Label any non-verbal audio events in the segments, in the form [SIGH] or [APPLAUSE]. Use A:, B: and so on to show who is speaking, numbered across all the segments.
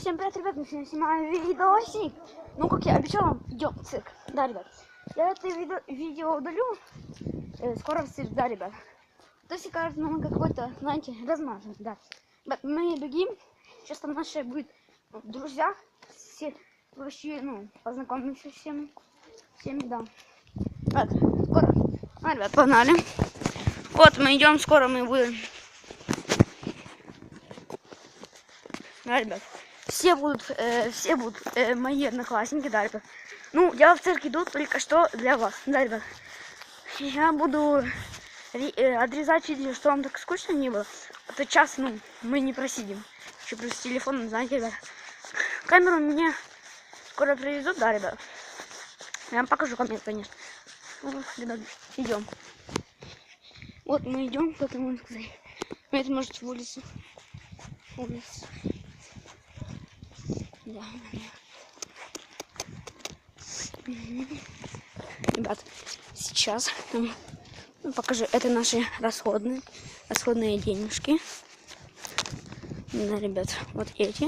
A: всем привет, ребят, мы сегодня снимаем видосик. Ну, как я обещала, идем в цирк. Да, ребят. Я это видео, видео удалю. э, скоро в цирк, да, ребят. То есть, кажется, нам какой-то, знаете, размажем, да. Ребят, мы бегим. Сейчас там наши будут друзья. Все вообще, ну, познакомимся с всеми. Всеми, да. Ребят, скоро. А, ребят, погнали. Вот мы идем, скоро мы будем. Да, ребят. Все будут, э, все будут э, мои одноклассники, да, ребят. Ну, я в цирк иду только что для вас, да, ребят. Я буду э, отрезать видео, что вам так скучно не было. А то час, ну, мы не просидим. Еще плюс с телефоном, знаете, ребят. Камеру мне скоро привезут, да, ребят. Я вам покажу камеру, конечно. Ну, ребят, идем. Вот мы идем, потому что это может в улицу. Улица. Да. Ребят, сейчас м, ну, покажу. Это наши расходные, расходные денежки. Да, ребят, вот эти.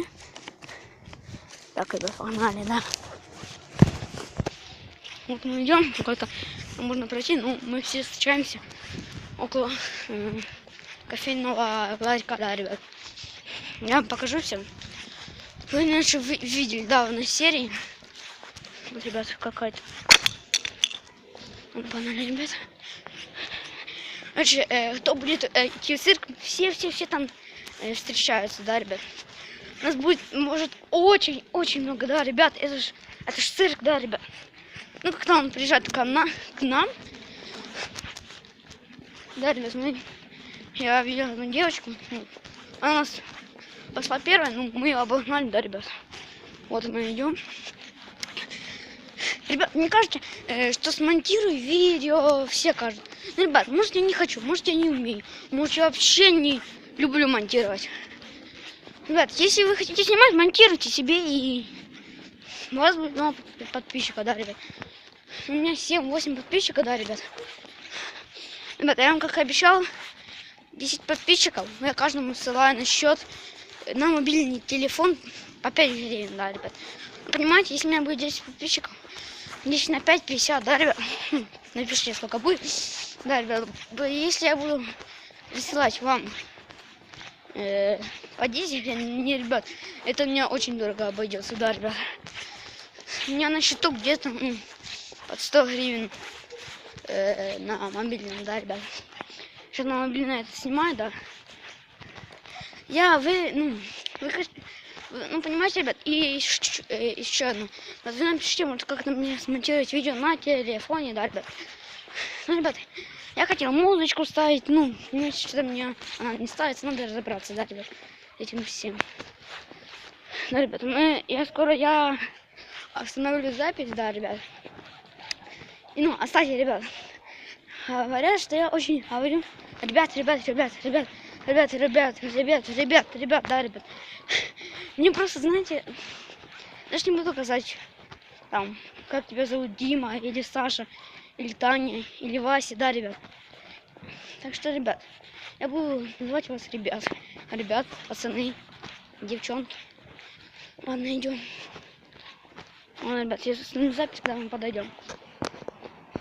A: Так, ребят, погнали, да. Вот мы идем, сколько можно пройти, ну, мы все встречаемся около м, кофейного ларька, да, ребят. Я покажу всем. Вы, вы видели, да, в серии. Вот, ребят, какая-то. Банально, ребят. Короче, э, кто будет э, идти в цирк, все-все-все там э, встречаются, да, ребят. У нас будет, может, очень-очень много, да, ребят. Это ж, это ж цирк, да, ребят. Ну, как нам приезжают к, на, к нам. Да, ребят, мы... Я видел одну девочку. ну, Она нас пошла первая, ну, мы ее обогнали, да, ребят. Вот мы идем. Ребят, мне кажется, э, что смонтирую видео, все кажут. Ну, ребят, может я не хочу, может я не умею, может я вообще не люблю монтировать. Ребят, если вы хотите снимать, монтируйте себе и у вас будет много подписчиков, да, ребят. У меня 7-8 подписчиков, да, ребят. Ребят, я вам как обещал, 10 подписчиков. Я каждому ссылаю на счет на мобильный телефон по 5 гривен, да, ребят. Понимаете, если у меня будет 10 подписчиков, 10 на 5, 50, да, ребят? [LAUGHS] Напишите, сколько будет. Да, ребят, если я буду присылать вам э, по 10 гривен, не, ребят, это мне очень дорого обойдется, да, ребят. У меня на счету где-то под 100 гривен э, на мобильном, да, ребят. Сейчас на мобильное это снимаю, да. Я, вы, ну, вы ну, понимаете, ребят, и еще, э, еще одно. Вы напишите, может, как-то мне смонтировать видео на телефоне, да, ребят. Ну, ребят, я хотел музычку ставить, ну, что-то мне она не ставится, надо разобраться, да, ребят, этим всем. Да, ребят, мы, я скоро, я остановлю запись, да, ребят. И, ну, оставьте, ребят, говорят, что я очень говорю, ребят, ребят, ребят, ребят, ребят, ребят, ребят, ребят, ребят, да, ребят. [LAUGHS] Мне просто, знаете, даже не буду сказать, там, как тебя зовут, Дима, или Саша, или Таня, или Вася, да, ребят. Так что, ребят, я буду называть вас ребят. Ребят, пацаны, девчонки. Ладно, идем. Ладно, ребят, остановлю запись, когда мы подойдем.